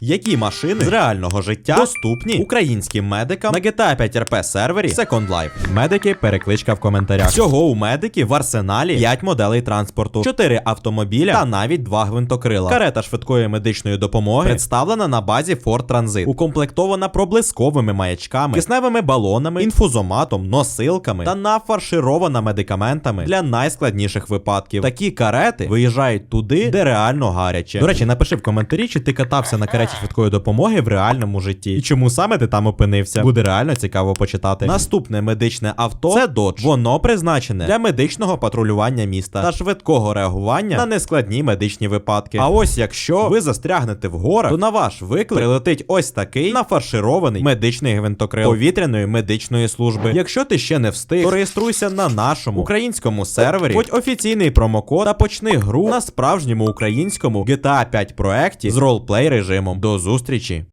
Які машини з реального життя доступні українським медикам на GTA 5 RP сервері Second Life? Медики, перекличка в коментарях. Всього у медиків в арсеналі 5 моделей транспорту, 4 автомобіля та навіть 2 гвинтокрила. Карета швидкої медичної допомоги представлена на базі Ford Transit, укомплектована проблисковими маячками, кисневими балонами, інфузоматом, носилками та нафарширована медикаментами для найскладніших випадків. Такі карети виїжджають туди, де реально гаряче. До речі, напиши в коментарі, чи ти катався на кареті швидкої допомоги в реальному житті. І чому саме ти там опинився? Буде реально цікаво почитати. Наступне медичне авто це Dodge. Воно призначене для медичного патрулювання міста та швидкого реагування на нескладні медичні випадки. А ось якщо ви застрягнете в горах, то на ваш виклик прилетить ось такий нафарширований медичний гвинтокрил повітряної медичної служби. Якщо ти ще не встиг, то реєструйся на нашому українському сервері, вводь офіційний промокод та почни гру на справжньому українському GTA 5 проекті з ролплей режимом. До зустрічі!